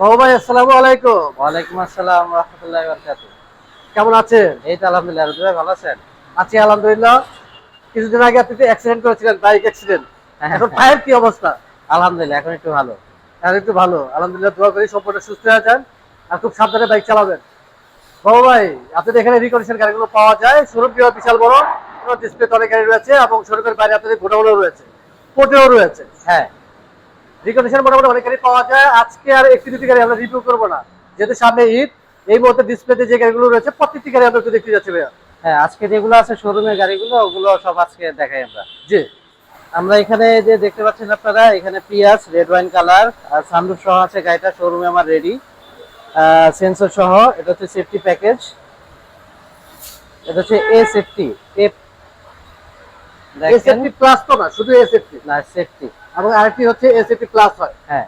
বাবু ভাই আসসালামু আলাইকুম। ওয়ালাইকুম আসসালাম রহমতুল্লাহ বরকাত কেমন আছেন? এই তো আলহামদুলিল্লাহ রুদ্র ভাই ভালো আছেন? আছি আলহামদুলিল্লাহ। কিছুদিন আগে আপনি অ্যাক্সিডেন্ট করেছিলেন বাইক অ্যাক্সিডেন্ট এখন পায়ের কি অবস্থা? আলহামদুলিল্লাহ এখন একটু ভালো। আর একটু ভালো। আলহামদুলিল্লাহ দোয়া করি সম্পূর্ণ সুস্থ হয়ে যান আর খুব সাবধানে বাইক চালাবেন। বাবু ভাই আপনাদের এখানে রিকন্ডিশন গাড়িগুলো পাওয়া যায়। শোরুম বিশাল বড়। ডিসপ্লে অনেক গাড়ি রয়েছে এবং শোরুমের বাইরে আপনাদের রয়েছে। পোর্টেও রয়েছে। হ্যাঁ। রিকন্ডিশন মোটামুটি অনেক গাড়ি পাওয়া যায়। আজকে আর একটি দুটি গাড়ি আমরা রিভিউ করব না। যেহেতু সামনে ঈদ এই মুহূর্তে ডিসপ্লেতে যে গাড়িগুলো রয়েছে প্রত্যেকটি গাড়ি আমরা একটু দেখতে যাচ্ছি ভাইয়া। হ্যাঁ আজকে যেগুলো আছে শোরুমের গাড়িগুলো ওগুলো সব আজকে দেখাই আমরা। জি। আমরা এখানে যে দেখতে পাচ্ছেন আপনারা এখানে পিয়াস রেড ওয়াইন কালার আর সানরুফ সহ আছে গাড়িটা শোরুমে আমার রেডি সেন্সর সহ এটা হচ্ছে সেফটি প্যাকেজ এটা হচ্ছে এ সেফটি এ এসএফটি প্লাস তো না শুধু এসএফটি না সেফটি এবং আরেকটি হচ্ছে এসএফটি প্লাস হয়। হ্যাঁ।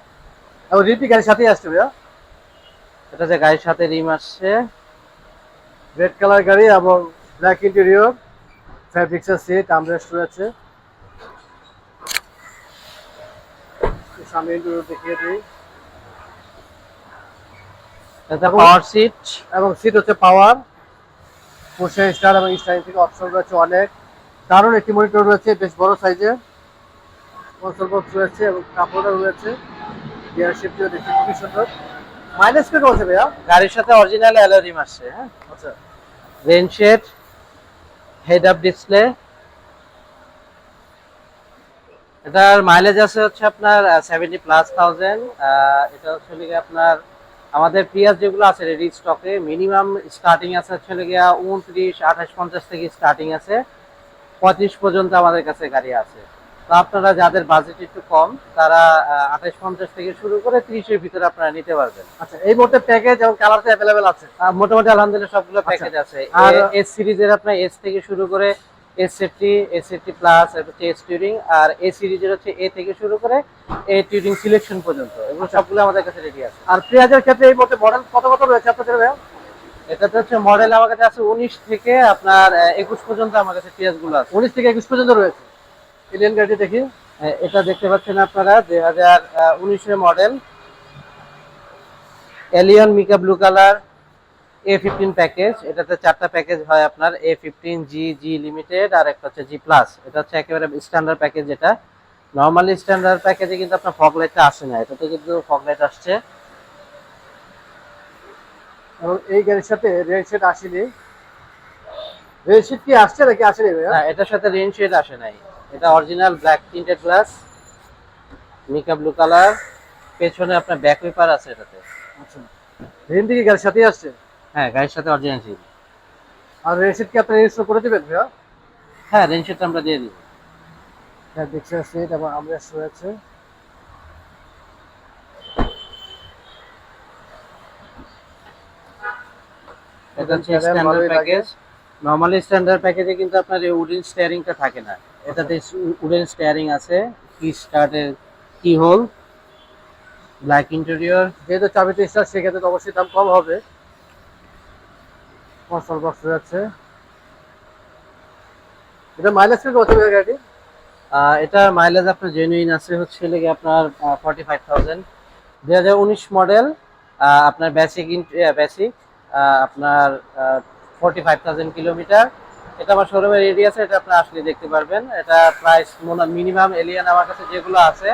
এবং রিপি গাড়ির সাথেই আসছে ভাইয়া। এটা যে গাড়ির সাথে রিম আসছে। রেড কালার গাড়ি এবং ব্ল্যাক ইন্টেরিয়র ফ্যাব্রিক্সের সিট আমরেস্ট রয়েছে। সামনে ইন্টেরিয়র দেখিয়ে দিই। পাওয়ার সিট এবং সিট হচ্ছে পাওয়ার পুষে স্টার এবং স্টারিং থেকে অপশন রয়েছে অনেক। দারুণ একটি মনিটর রয়েছে বেশ বড় সাইজের কনসোল বক্স রয়েছে এবং কাপড়ও রয়েছে। গিয়ার শিফটিও দেখতে খুবই সুন্দর। মাইলেজ কত আছে ভাইয়া? গাড়ির সাথে অরিজিনাল অ্যালো রিম আসছে হ্যাঁ? আচ্ছা। Rain shade head up display এটার মাইলেজ আছে হচ্ছে আপনার সেভেন্টি প্লাস থাউজেন্ড এটা হচ্ছে লিগে আপনার আমাদের পিয়াজ যেগুলো আছে রেডি স্টকে মিনিমাম স্টার্টিং আছে হচ্ছে গিয়া উনত্রিশ আঠাশ পঞ্চাশ থেকে স্টার্টিং আছে। পঁয়ত্রিশ পর্যন্ত আমাদের কাছে গাড়ি আছে। আপনারা যাদের বাজেট একটু কম তারা আঠাশ পঞ্চাশ থেকে শুরু করে ত্রিশের ভিতরে আপনারা নিতে পারবেন। আচ্ছা এই মুহূর্তে প্যাকেজ এবং কালার তো অ্যাভেলেবেল আছে? মোটামুটি আলহামদুলিল্লাহ সবগুলো আচ্ছা। প্যাকেজ আছে। আর- এস সিরিজের আপনার এস থেকে শুরু করে S safety S safety plus হচ্ছে এস টিউরিং আর এ সিরিজের হচ্ছে এ থেকে শুরু করে এ টিউরিং সিলেকশন পর্যন্ত। এগুলো সবগুলো আমাদের কাছে রেডি আছে। আর পেঁয়াজের ক্ষেত্রে এই মুহূর্তে মডেল কত কত রয়েছে আপনাদের এটাতে হচ্ছে মডেল আমার কাছে আছে উনিশ থেকে আপনার একুশ পর্যন্ত আমার কাছে পেঁয়াজগুলো আছে। উনিশ থেকে একুশ পর্যন্ত রয়েছে। ইন্ডিয়ান গাড়িটি দেখি। এটা দেখতে পাচ্ছেন আপনারা দুই হাজার উনিশের model Allion mica blue colour A fifteen package এটাতে চারটা প্যাকেজ হয় আপনার এ ফিফটিন জি জি লিমিটেড আর একটা হচ্ছে জি প্লাস এটা হচ্ছে একেবারে স্ট্যান্ডার্ড প্যাকেজ এটা। নর্মালি স্ট্যান্ডার্ড প্যাকেজে কিন্তু আপনার ফগ লাইটটা আসে না। এটাতে কিন্তু ফগ লাইট আসছে। এবং এই গাড়ির সাথে রেড শেড আসেনি। রেড শেড কি আসছে নাকি আসেনি না এটার সাথে রেন শেড আসে নাই। এটা original black tinted glass mica blue colour পেছনে আপনার ব্যাক পেপার আছে এটাতে। আচ্ছা। হিন্দি কি গাড়ির সাথেই আসছে? হ্যাঁ গাড়ির সাথে অরিজিনাল ছিল আর শেড কি আপনি ইনস্টল করে দিবেন ভাইয়া? হ্যাঁ রেন শেডটা আমরা দিয়ে দিই হ্যাঁ দেখছি সিট এবং আমরেস রয়েছে। এটা হচ্ছে স্ট্যান্ডার্ড প্যাকেজ নরমালি স্ট্যান্ডার্ড প্যাকেজে কিন্তু আপনার এই উডেন স্টিয়ারিংটা থাকে না। এটাতে উডেন স্টিয়ারিং আছে, কি স্টার্টের কি হোল ব্ল্যাক ইন্টেরিয়র যেহেতু চাবিতে স্টার সেক্ষেত্রে তো অবশ্যই দাম কম হবে। কনসোল বক্স রয়েছে এটা মাইলেজ কত ভাইয়া গাড়ি এটা মাইলেজ আপনার জেনুইন আছে হচ্ছে লেগে আপনার ফর্টি ফাইভ থাউজেন্ড দুই হাজার উনিশ মডেল আপনার বেসিক বেসিক আপনার ফর্টি ফাইভ থাউজেন্ড কিলোমিটার এটা আমার শোরুমের এরিয়া আছে এটা আপনি আসলে দেখতে পারবেন। এটা প্রাইস মিনিমাম এলিয়ান আমার কাছে যেগুলো আছে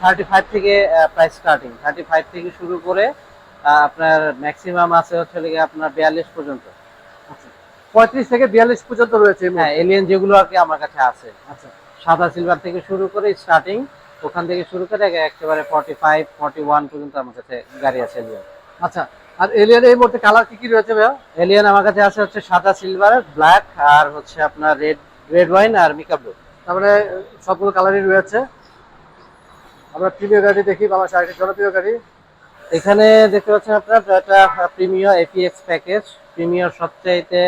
থার্টি ফাইভ থেকে প্রাইস স্টার্টিং থার্টি ফাইভ থেকে শুরু করে আপনার ম্যাক্সিমাম আছে হচ্ছে লেগে আপনার বিয়াল্লিশ পর্যন্ত। পঁয়ত্রিশ থেকে বিয়াল্লিশ পর্যন্ত রয়েছে হ্যাঁ। এলিয়ান যেগুলো আর কি আমার কাছে আছে। আচ্ছা। সাদা সিলভার থেকে শুরু করে স্টার্টিং ওখান থেকে শুরু করে একেবারে ফর্টি ফাইভ ফর্টি ওয়ান পর্যন্ত আমার কাছে গাড়ি আছে এলিয়ান আচ্ছা। আর এলিয়ান এই মুহূর্তে কালার কি কি রয়েছে ভাইয়া? এলিয়ান আমার কাছে আছে হচ্ছে সাদা সিলভার ব্ল্যাক আর হচ্ছে আপনার রেড রেড ওয়াইন আর মিকা ব্লু তারপরে সবগুলো কালারই রয়েছে। আমরা প্রিমিয় গাড়ি দেখি বাবা সাইডের জনপ্রিয় গাড়ি। এখানে দেখতে পাচ্ছেন আপনার একটা প্রিমিয়ার এপিএক্স প্যাকেজ প্রিমিয়ার সবচাইতে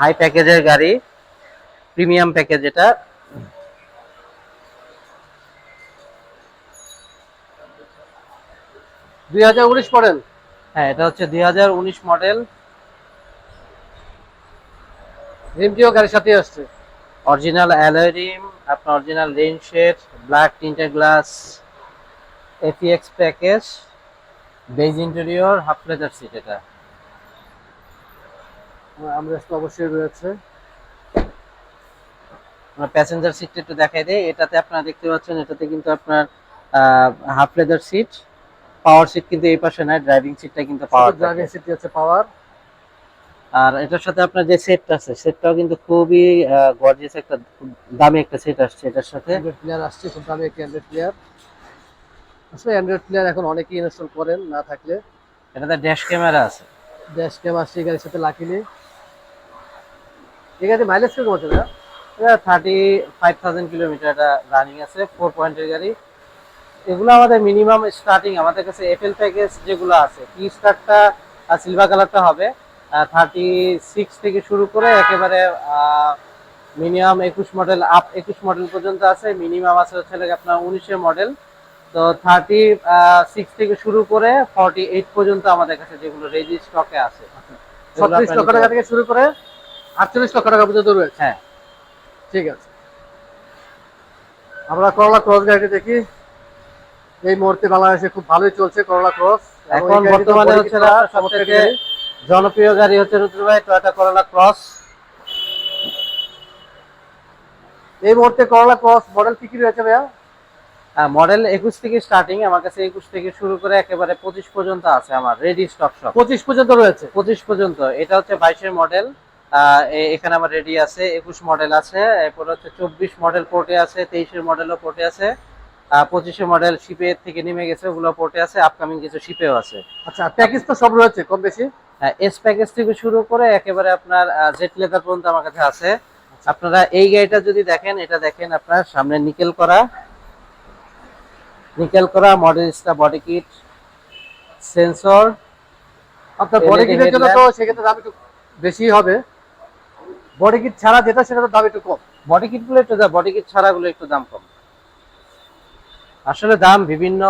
হাই প্যাকেজের গাড়ি প্রিমিয়াম প্যাকেজ এটা। দুই হাজার উনিশ মডেল হ্যাঁ এটা হচ্ছে দুই হাজার উনিশ মডেল রিমটিও গাড়ির সাথে আসছে। অরিজিনাল অ্যালয় রিম আপনার original rain shade black tinted glass APX package beige interior half leather seat এটা। আমরেস্ট অবশ্যই রয়েছে আমরা প্যাসেঞ্জার সিটটা একটু দেখাই দেয় এটাতে আপনারা দেখতে পাচ্ছেন এটাতে কিন্তু আপনার half leather seat power seat কিন্তু এই পাশে নাই ড্রাইভিং সিটটা কিন্তু পাওয়ার ড্রাইভিং সিট হচ্ছে পাওয়ার আর এটার সাথে আপনার যে সেটটা আছে সেটটাও কিন্তু খুবই গর্জিয়াস একটা দামি একটা সেট আসছে এটার সাথে। প্লেয়ার আসছে খুব দামি একটি অ্যান্ড্রয়েড প্লেয়ার আসলে অ্যান্ড্রয়েড প্লেয়ার এখন অনেকেই ইনস্টল করেন না থাকলে। এটাতে ড্যাশ ক্যামেরা আছে। ড্যাশ ক্যাম আসছে গাড়ির সাথে লাকিলি এই গাড়ি মাইলেজ কীরকম ভাইয়া? এটা থার্টি ফাইভ থাউজেন্ড কিলোমিটার এটা রানিং আছে ফোর পয়েন্টের গাড়ি। এগুলো আমাদের মিনিমাম স্টার্টিং আমাদের কাছে এফএল প্যাকেজ যেগুলো আছে টি স্টারটা সিলভার কালারটা হবে থার্টি সিক্স থেকে শুরু করে একেবারে মিনিমাম একুশ মডেল আপ একুশ মডেল পর্যন্ত আছে মিনিমাম আছে হচ্ছে আপনার উনিশের মডেল তো থার্টি সিক্স থেকে শুরু করে ফর্টি এইট পর্যন্ত আমাদের কাছে যেগুলো রেজি স্টকে আছে। ছত্রিশ লক্ষ টাকা থেকে শুরু করে আটচল্লিশ লক্ষ টাকা পর্যন্ত রয়েছে। হ্যাঁ। ঠিক আছে। আমরা করলা ক্রস গাড়িটি দেখি। এই মুহূর্তে বাংলাদেশে খুব ভালোই চলছে করলা ক্রস এখন বর্তমানে হচ্ছে আপনার সবথেকে জনপ্রিয় গাড়ি হচ্ছে রুদ্র ভাই টয়োটা করোলা ক্রস এই মুহূর্তে করলা ক্রস মডেল কি কি রয়েছে ভাইয়া? মডেল একুশ থেকে স্টার্টিং আমার কাছে একুশ থেকে শুরু করে একেবারে পঁচিশ পর্যন্ত আছে আমার রেডি স্টক সব। পঁচিশ পর্যন্ত রয়েছে? পঁচিশ পর্যন্ত এটা হচ্ছে বাইশের মডেল এখানে আমার রেডি আছে একুশ মডেল আছে এরপর হচ্ছে চব্বিশ মডেল পোর্টে আছে তেইশের মডেলও পোর্টে আছে। পঁচিশের মডেল শিপে থেকে নেমে গেছে ওগুলো পোর্টে আছে আপকামিং কিছু শিপেও আছে। আচ্ছা প্যাকেজ তো সব রয়েছে কম বেশি? এস প্যাকেজ থেকে শুরু করে একেবারে আপনার জেট লেদার পর্যন্ত আমার কাছে আছে। আপনারা এই গাড়িটা যদি দেখেন এটা দেখেন আপনার সামনে নিকেল করা। নিকেল করা মডেলিস্টা বডি কিট সেন্সর আপনার বডি কিটের জন্য তো। সেক্ষেত্রে দাম একটু বেশি হবে। বডি কিট ছাড়া যেটা সেটা তো দাম একটু কম। বডি কিটগুলো একটু বডি কিট ছাড়া গুলো একটু দাম কম। আসলে দাম বিভিন্ন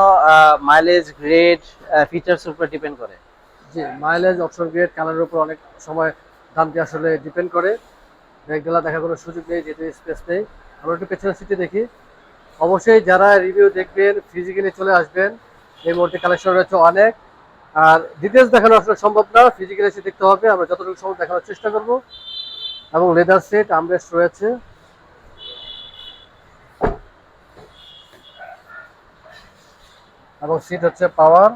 মাইলেজ গ্রেড ফিচার্স উপর ডিপেন্ড করে। জি মাইলেজ অপশন গ্রেড কালারের উপর অনেক সময় দামটি আসলে ডিপেন্ড করে। ব্যাগডালা দেখা কোনো সুযোগ নেই, যেহেতু স্পেস নেই। আমরা একটু পেছনের সিটে দেখি। অবশ্যই যারা রিভিউ দেখবেন ফিজিক্যালি চলে আসবেন, এই মুহূর্তে কালেকশন রয়েছে অনেক। আর ডিটেলস দেখানো আসলে সম্ভব না ফিজিক্যালি এসে দেখতে হবে। আমরা যতটুকু সম্ভব দেখানোর চেষ্টা করব। এবং লেদার সেট আমরেস্ট রয়েছে। এবং সিট হচ্ছে পাওয়ার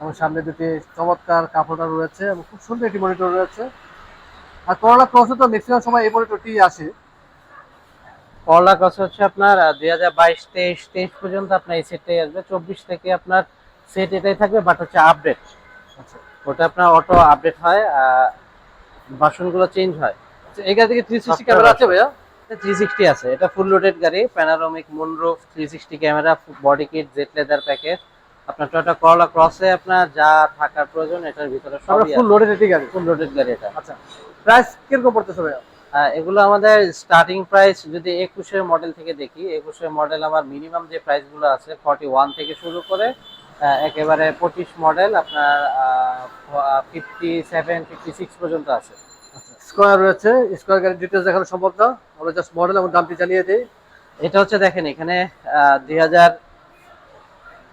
এবং সামনে দুটি চমৎকার কাপড়টা রয়েছে এবং খুব সুন্দর একটি মনিটর রয়েছে। আর করোনা ক্রসে তো ম্যাক্সিমাম সময় এই মনিটরটি আসে। করলা কস হচ্ছে আপনার দুই হাজার বাইশ তেইশ তেইশ পর্যন্ত আপনার এই সেটটাই আসবে। চব্বিশ থেকে আপনার সেট এটাই থাকবে বাট হচ্ছে আপডেট আচ্ছা। ওটা আপনার অটো আপডেট হয় বাসনগুলো চেঞ্জ হয়। এই গাড়ি থেকে থ্রি সিক্সটি ক্যামেরা আছে। ভাইয়া? থ্রি সিক্সটি আছে। এটা ফুল লোডেড গাড়ি panoramic moonroof three sixty camera body kit jet leather package আপনার টয়টা করলা ক্রসে আপনার যা থাকার প্রয়োজন এটার ভিতরে সবই ফুল লোডেড এটি গাড়ি। ফুল লোডেড গাড়ি এটা। আচ্ছা প্রাইস কীরকম পড়তেছে ভাইয়া? এগুলো আমাদের স্টার্টিং প্রাইস যদি একুশের মডেল থেকে দেখি একুশের মডেল আমার মিনিমাম যে প্রাইসগুলো আছে ফর্টি ওয়ান থেকে শুরু করে একেবারে পঁচিশ মডেল আপনার ফিফটি সেভেন ফিফটি সিক্স পর্যন্ত আছে। স্কোয়ার রয়েছে। স্কোয়ার গাড়ির ডিটেলস দেখানো সম্ভব না। আমরা জাস্ট মডেল এবং দামটি জানিয়ে দিই। এটা হচ্ছে দেখেন, এখানে দুই হাজার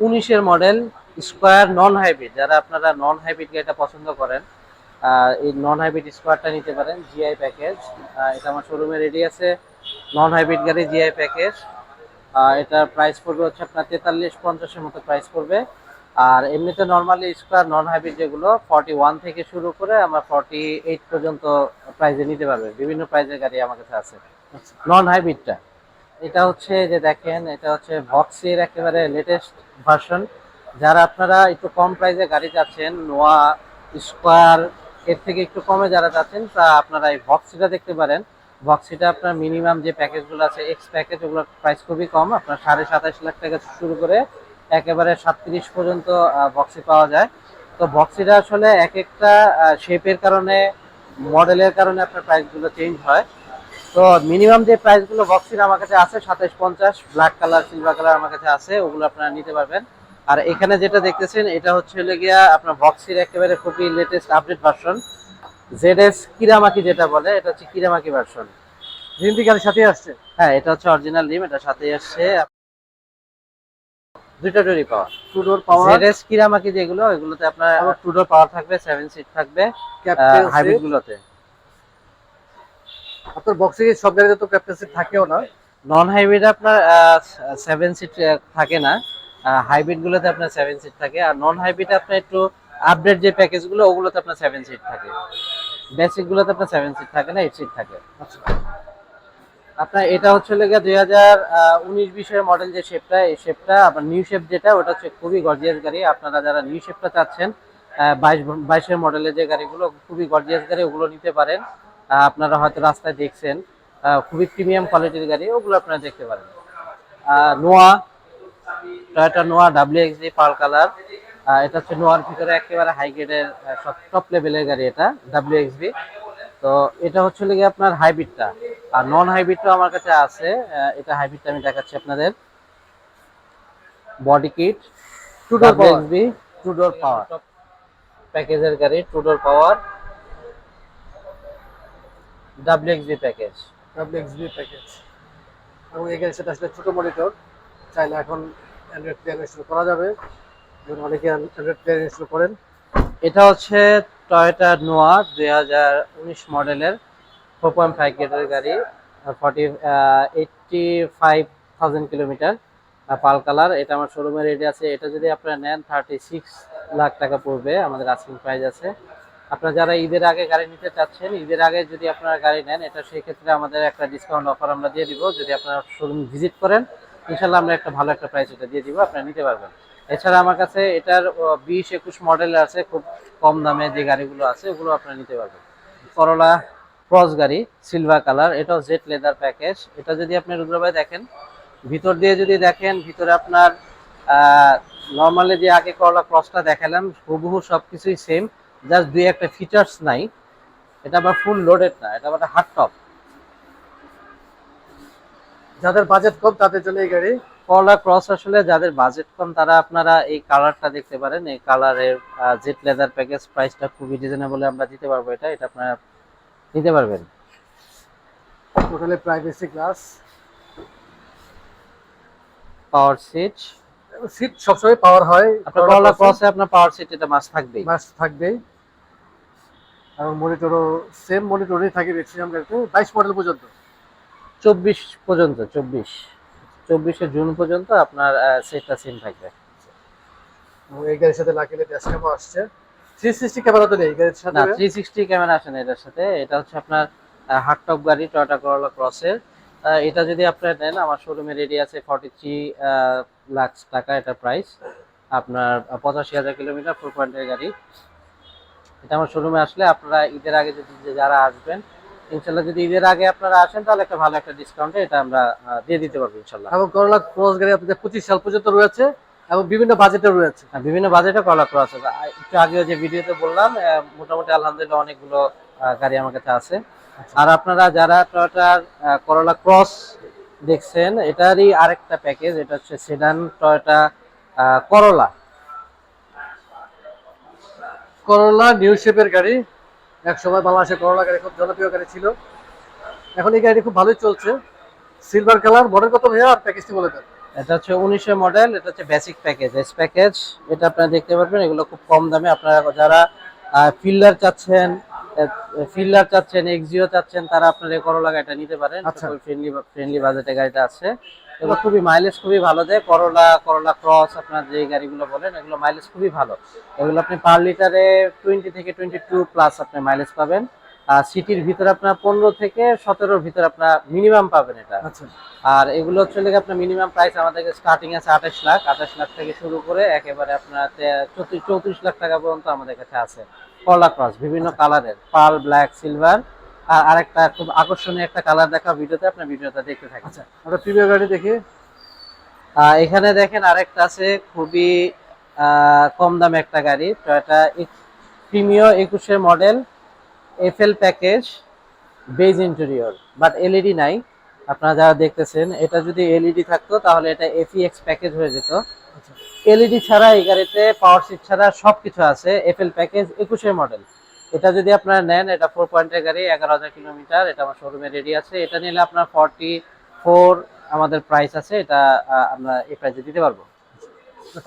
উনিশের মডেল স্কোয়ার নন হাইব্রিড যারা আপনারা নন হাইব্রিড গাড়িটা পছন্দ করেন এই নন হাইব্রিড স্কোয়ারটা নিতে পারেন জিআই প্যাকেজ এটা আমার শোরুমে রেডি আছে নন হাইব্রিড গাড়ি জিআই প্যাকেজ এটার প্রাইস পড়বে হচ্ছে আপনার তেতাল্লিশ পঞ্চাশের মতো প্রাইস পড়বে। আর এমনিতে নর্মালি স্কোয়ার নন হাইব্রিড যেগুলো ফর্টি ওয়ান থেকে শুরু করে আমরা ফর্টি এইট পর্যন্ত প্রাইজে নিতে পারবে। বিভিন্ন প্রাইজের গাড়ি আমার কাছে আছে। নন হাইব্রিডটা এটা হচ্ছে যে দেখেন এটা হচ্ছে ভক্সের একেবারে লেটেস্ট ভার্সন যারা আপনারা একটু কম প্রাইসে গাড়ি চাচ্ছেন নোয়া স্কোয়ার এর থেকে একটু কমে যারা চাচ্ছেন তা আপনারা এই ভক্সিটা দেখতে পারেন। ভক্সিটা আপনার মিনিমাম যে প্যাকেজগুলো আছে এক্স প্যাকেজ ওগুলোর প্রাইস খুবই কম। আপনার সাড়ে সাতাশ লাখ টাকা শুরু করে একেবারে সাতত্রিশ পর্যন্ত বক্সি পাওয়া যায়। তো বক্সিটা আসলে এক একটা শেপের কারণে মডেলের কারণে আপনার প্রাইসগুলো চেঞ্জ হয়। তো মিনিমাম যে প্রাইসগুলো বক্সির আমার কাছে আছে সাতাশ পঞ্চাশ ব্ল্যাক কালার সিলভার কালার আমার কাছে আছে, ওগুলো আপনারা নিতে পারবেন। আর এখানে যেটা দেখতেছেন, এটা হচ্ছে হলে গিয়া আপনার বক্সির একেবারে খুবই latest update version Z S Kirameki যেটা বলে, এটা হচ্ছে কিরামাকি ভার্সন হিন্দি গাড়ির সাথে আসছে। হ্যাঁ এটা হচ্ছে অরিজিনাল লিম এটা সাথেই আসছে। ডোরই পাওয়ার। টু ডোর পাওয়ার জেডএস কিরামাকি যেগুলো এগুলোতে আপনার টু ডোর পাওয়ার থাকবে সেভেন সিট থাকবে হাইব্রিড গুলোতে আপনার বক্সে সব গাড়িতে তো ক্যাপ্টেন্সি থাকেও না? নন হাইব্রিড আপনার সেভেন সিট থাকে না। হাইব্রিড গুলোতে আপনার সেভেন সিট থাকে। আর নন হাইব্রিড আপনার একটু আপডেট যে প্যাকেজগুলো ওগুলোতে আপনার সেভেন সিট থাকে। বেসিক গুলোতে আপনার সেভেন সিট থাকে না এইট সিট থাকে। আচ্ছা। আপনার এটা হচ্ছে লেগে দুই হাজার উনিশ বিশের মডেল যে শেপটা এই শেপটা আপনার নিউ শেপ যেটা, ওটা হচ্ছে খুবই গর্জিয়াস গাড়ি। আপনারা যারা নিউ শেপটা চাচ্ছেন বাইশ বাইশের মডেলের যে গাড়িগুলো, খুবই গর্জিয়াস গাড়ি, ওগুলো নিতে পারেন। আপনারা হয়তো রাস্তায় দেখছেন খুবই প্রিমিয়াম কোয়ালিটির গাড়ি, ওগুলো আপনারা দেখতে পারেন। Noah Toyota Noah W X D pearl colour এটা হচ্ছে নোয়ার ভিতরে একেবারে হাই গ্রেডের সব টপ লেভেলের গাড়ি এটা ডাব্লিউ এক্স বি তো এটা হচ্ছে লেগে আপনার হাইব্রিডটা আর নন হাইব্রিডটা আমার কাছে আছে এটা হাইব্রিডটা আমি দেখাচ্ছি আপনাদের। Body kit two door power B two door power প্যাকেজের গাড়ি two door power W X B package WXB package এবং এই গাড়ির সাথে আসলে ছোট মনিটর চাইলে এখন অ্যান্ড্রয়েড প্লেয়ার ইনস্টল করা যাবে। অনেকে অ্যান্ড্রয়েড প্লেয়ার ইনস্টল করেন। এটা হচ্ছে টয়োটা নোয়া দুই হাজার উনিশ মডেলের ফোর পয়েন্ট ফাইভ গেটের গাড়ি forty eighty five thousand kilometre pearl colour. এটা আমার শোরুমে রেডি আছে। এটা যদি আপনারা নেন থার্টি সিক্স লাখ টাকা পড়বে। আমাদের আস্কিং প্রাইস আছে। আপনারা যারা ঈদের আগে গাড়ি নিতে চাচ্ছেন, ঈদের আগে যদি আপনারা গাড়ি নেন, এটা সেই ক্ষেত্রে আমাদের একটা ডিসকাউন্ট অফার আমরা দিয়ে দিব। যদি আপনারা শোরুম ভিজিট করেন, ইনশাল্লাহ আমরা একটা ভালো একটা প্রাইস এটা দিয়ে দিব। আপনারা নিতে পারবেন। এছাড়া আমার কাছে এটার বিশ একুশ মডেল আছে, খুব কম দামে যে গাড়িগুলো আছে, ওগুলো আপনারা নিতে পারবেন। করলা ক্রস গাড়ি সিলভার কালার এটাও জেট লেদার প্যাকেজ এটা যদি আপনি রুদ্রভাই দেখেন, ভিতর দিয়ে যদি দেখেন, ভিতরে আপনার নর্মালি যে আগে করলা ক্রসটা দেখালাম, হুবহু সব কিছুই সেম জাস্ট দুই একটা ফিচার্স নাই। এটা আবার ফুল লোডেড না, এটা আবার হার্ড টপ যাদের বাজেট কম, তাদের জন্য এই গাড়ি করলা ক্রস আসলে যাদের বাজেট কম তারা আপনারা এই কালারটা দেখতে পারেন। এই কালারের জেট লেদার প্যাকেজ প্রাইসটা খুবই রিজনেবল আমরা দিতে পারব এটা। এটা আপনারা নিতে পারবেন। Totally privacy glass power seat seat সবসময় পাওয়ার হয়। আপনার করলা ক্রসে আপনার পাওয়ার সিট এটা থাকবেই। মাস থাকবেই। এবং মনিটরও সেম মনিটরই থাকে ম্যাক্সিমাম গাড়িতে বাইশ মডেল পর্যন্ত। চব্বিশ পর্যন্ত চব্বিশ। চব্বিশে জুন পর্যন্ত আপনার সেটটা সেম থাকবে। এই গাড়ির সাথে লাকিলে ড্যাশ আসছে। ক্যামেরা তো নেই গাড়ির সাথে। না থ্রি সিক্সটি ক্যামেরা আসে না এটার সাথে। এটা হচ্ছে আপনার হার্ড টপ গাড়ি টয়োটা করলা ক্রসের এটা যদি আপনারা নেন আমার শোরুমে রেডি আছে ফর্টি থ্রি লাখ টাকা এটা প্রাইস আপনার পঁচাশি হাজার কিলোমিটার ফোর পয়েন্টের গাড়ি। এটা আমার শোরুমে আসলে আপনারা ঈদের আগে যদি যারা আসবেন ইনশাল্লাহ যদি ঈদের আগে আপনারা আসেন তাহলে একটা ভালো একটা ডিসকাউন্টে এটা আমরা দিয়ে দিতে পারব ইনশাল্লাহ এবং করলা ক্রস গাড়ি আপনাদের পঁচিশ সাল পর্যন্ত রয়েছে এবং বিভিন্ন বাজেটে রয়েছে। হ্যাঁ, বিভিন্ন বাজেটে কলা ক্রস আছে। একটু আগেও যে ভিডিওতে বললাম মোটামুটি আলহামদুলিল্লাহ অনেকগুলো গাড়ি আমার কাছে আছে। আর আপনারা যারা টয়োটার করলা ক্রস দেখছেন এটারই আরেকটা প্যাকেজ এটা হচ্ছে সেডান টয়োটা করলা করলা নিউ শেপের গাড়ি। এক সময় বাংলাদেশে করোনা গাড়ি খুব জনপ্রিয় গাড়ি ছিল। এখন এই গাড়ি খুব ভালোই চলছে। সিলভার কালার মডেল কত ভাইয়া? আর প্যাকেজটি বলে দেন। এটা হচ্ছে উনিশের মডেল এটা হচ্ছে বেসিক প্যাকেজ এস প্যাকেজ এটা আপনারা দেখতে পারবেন, এগুলো খুব কম দামে। আপনারা যারা ফিল্ডার চাচ্ছেন ফিল্ডার চাচ্ছেন এক্সিও চাচ্ছেন তারা আপনার এই করলা গাড়িটা নিতে পারেন। আচ্ছা। ফ্রেন্ডলি ফ্রেন্ডলি বাজেটে গাড়িটা আছে। এগুলো খুবই মাইলেজ খুবই ভালো দেয়। করলা করলা ক্রস আপনার যে গাড়িগুলো বলেন এগুলো মাইলেজ খুবই ভালো। এগুলো আপনি পার লিটারে টোয়েন্টি থেকে টোয়েন্টি টু প্লাস আপনি মাইলেজ পাবেন। আর সিটির ভিতরে আপনার পনেরো থেকে সতেরোর ভিতরে আপনার মিনিমাম পাবেন এটা। আচ্ছা। আর এগুলো হচ্ছে লেগে আপনার মিনিমাম প্রাইস আমাদের স্টার্টিং আছে আঠাশ লাখ। আঠাশ লাখ থেকে শুরু করে একেবারে আপনার চৌত্রিশ চৌত্রিশ লাখ টাকা পর্যন্ত আমাদের কাছে আছে। কলা ক্রস বিভিন্ন কালারের পাল ব্ল্যাক সিলভার। আর আরেকটা খুব আকর্ষণীয় একটা কালার দেখা ভিডিওতে আপনার ভিডিওটা দেখতে থাকেন। আচ্ছা আমরা প্রিমিয়ার গাড়ি দেখি। এখানে দেখেন আরেকটা আছে খুবই কম দামে একটা গাড়ি টয়োটা প্রিমিয় একুশের model FL package beige interior but LED নাই। আপনারা যারা দেখতেছেন এটা যদি এলইডি থাকতো তাহলে এটা এফইএক্স প্যাকেজ হয়ে যেত। এলইডি ছাড়া এই গাড়িতে পাওয়ার সিট ছাড়া সবকিছু আছে এফএল প্যাকেজ একুশের মডেল এটা যদি আপনারা নেন এটা ফোর পয়েন্টের গাড়ি এগারো হাজার কিলোমিটার এটা আমার শোরুমে রেডি আছে। এটা নিলে আপনার ফর্টি ফোর আমাদের প্রাইস আছে এটা আমরা এই প্রাইসে দিতে পারব।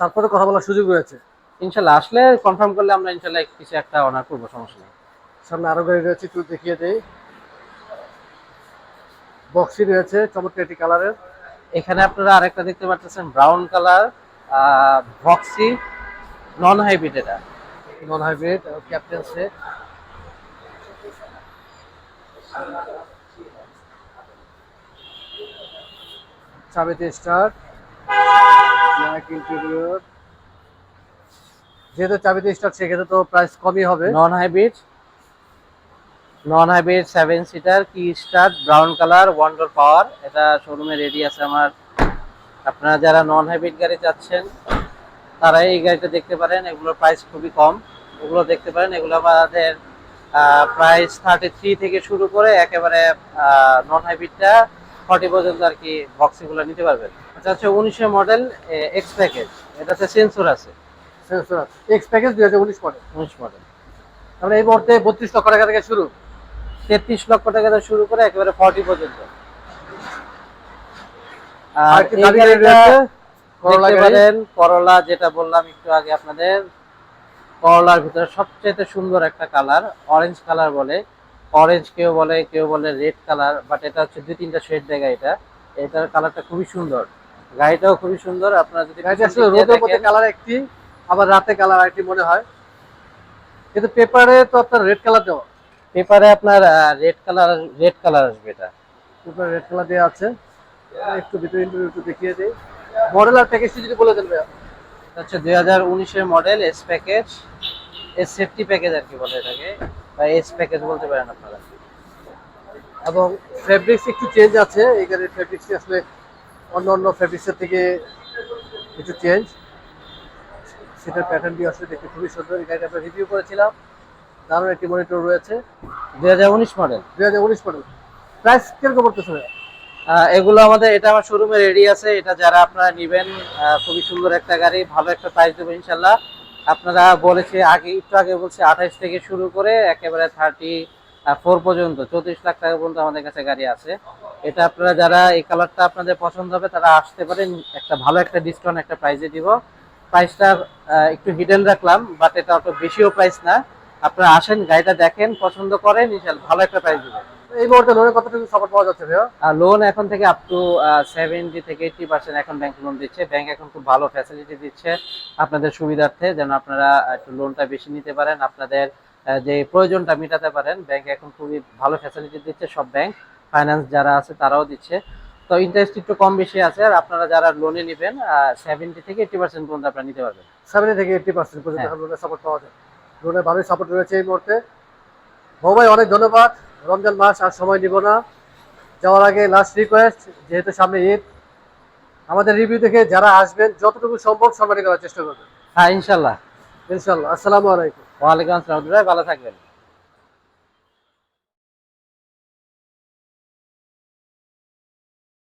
তারপরে কথা বলার সুযোগ রয়েছে। ইনশাল্লাহ আসলে কনফার্ম করলে আমরা ইনশাল্লাহ কিছু একটা অনার করব সমস্যা নেই। সামনে আরও গাড়ি রয়েছে একটু দেখিয়ে দেই। বক্সি রয়েছে চমৎকার একটি কালারের এখানে আপনারা আরেকটা দেখতে পাচ্ছেন brown colour Voxy non hybrid এটা। নন হাইব্রিড ক্যাপ্টেন সেট চাবিতে স্টার্ট ব্ল্যাক ইন্টেরিয়র যেহেতু চাবিতে স্টার্ট সেক্ষেত্রে তো প্রাইস কমই হবে। Non hybrid non hybrid seven seater key start brown colour one door power এটা শোরুমে রেডি আছে আমার আপনারা যারা নন হাইব্রিড গাড়ি চাচ্ছেন তারা এই গাড়িটা দেখতে পারেন। এগুলোর প্রাইস খুবই কম। এগুলো দেখতে পারেন। এগুলো আমাদের প্রাইস থার্টি থ্রি থেকে শুরু করে একেবারে নন হাইব্রিডটা ফর্টি পর্যন্ত আর কি বক্সিগুলো নিতে পারবেন। এটা হচ্ছে উনিশের মডেল এক্স প্যাকেজ এটাতে সেন্সর আছে। সেন্সর এক্স প্যাকেজ দুই হাজার উনিশ মডেল উনিশ মডেল আমরা এই মুহূর্তে বত্রিশ লক্ষ টাকা থেকে শুরু। তেত্রিশ লক্ষ টাকা থেকে শুরু করে একেবারে ফর্টি পর্যন্ত। আর করলা যেটা বললাম একটু আগে আপনাদের করলার ভিতরে সবচেয়ে সুন্দর একটা কালার অরেঞ্জ কালার বলে। অরেঞ্জ কেউ বলে কেউ বলে রেড কালার বাট এটা হচ্ছে দুই তিনটা শেড দেয় গাড়িটা। এটার কালারটা খুবই সুন্দর। গাড়িটাও খুবই সুন্দর আপনারা যদি রোদের মধ্যে কালার একটি আবার রাতে কালার একটি মনে হয়। কিন্তু পেপারে তো আপনার রেড কালার দেওয়া। পেপারে আপনার রেড কালার রেড কালার আসবে এটা। পেপারে রেড কালার দেওয়া আছে। একটু ভিতরে ইন্টারভিউ একটু দেখিয়ে দিই। মডেল আর প্যাকেজটি যদি বলে দেন ভাইয়া। হচ্ছে দুই হাজার উনিশের model S package S safety package আর কি বলে এটাকে। বা এস প্যাকেজ বলতে পারেন আপনারা। এবং ফেব্রিক্স একটু চেঞ্জ আছে। এই গাড়ির আসলে অন্য অন্য ফেব্রিক্সের থেকে একটু চেঞ্জ সেটার প্যাটার্নটি আসলে দেখতে খুবই সুন্দর। এই গাড়িটা আমরা রিভিউ করেছিলাম। দারুণ একটি মনিটর রয়েছে। দুই হাজার উনিশ মডেল দুই হাজার উনিশ মডেল প্রাইস কীরকম ভাইয়া? এগুলো আমাদের, এটা আমার শোরুমে রেডি আছে। এটা যারা আপনারা নেবেন খুবই সুন্দর একটা গাড়ি, ভালো একটা প্রাইস দেবো ইনশাল্লাহ আপনারা বলেছে আগে, একটু আগে বলছে আঠাইশ থেকে শুরু করে একেবারে থার্টি ফোর পর্যন্ত, চৌত্রিশ লাখ টাকা পর্যন্ত আমাদের কাছে গাড়ি আছে। এটা আপনারা যারা এই কালারটা আপনাদের পছন্দ হবে, তারা আসতে পারেন। একটা ভালো একটা ডিসকাউন্ট একটা প্রাইসে দিব। প্রাইসটা একটু হিডেন রাখলাম বাট এটা অত বেশিও প্রাইস না। আপনারা আসেন, গাড়িটা দেখেন, পছন্দ করেন ইনশাল্লাহ ভালো একটা প্রাইস দেবো। এই মুহূর্তে লোনের কতটুকু সাপোর্ট পাওয়া যাচ্ছে ভাইয়া? লোন এখন থেকে আপ টু সেভেন্টি থেকে এইটি পার্সেন্ট এখন ব্যাংক লোন দিচ্ছে। ব্যাংক এখন খুব ভালো ফ্যাসিলিটি দিচ্ছে আপনাদের সুবিধার্থে যেন আপনারা একটু লোনটা বেশি নিতে পারেন আপনাদের যে প্রয়োজনটা মেটাতে পারেন। ব্যাংক এখন খুবই ভালো ফ্যাসিলিটি দিচ্ছে সব ব্যাংক ফাইন্যান্স যারা আছে তারাও দিচ্ছে। তো ইন্টারেস্ট একটু কম বেশি আছে আর আপনারা যারা লোনে নেবেন সেভেন্টি থেকে এইটি পার্সেন্ট পর্যন্ত আপনারা নিতে পারবেন। সেভেন্টি থেকে এইটটি পার্সেন্ট পর্যন্ত হ্যাঁ। লোনের সাপোর্ট পাওয়া যায়। লোনের ভালোই সাপোর্ট রয়েছে এই মুহূর্তে। ভাই অনেক ধন্যবাদ। রমজান মাস আর সময় নিব না। যাওয়ার আগে লাস্ট রিকোয়েস্ট যেহেতু সামনে ঈদ আমাদের রিভিউ দেখে যারা আসবেন যতটুকু সম্ভব সম্মানিত করার চেষ্টা করবেন। হ্যাঁ ইনশাল্লাহ ইনশাল্লাহ আসসালামু আলাইকুম। ওয়ালাইকুম আসসালাম। ভালো থাকবেন।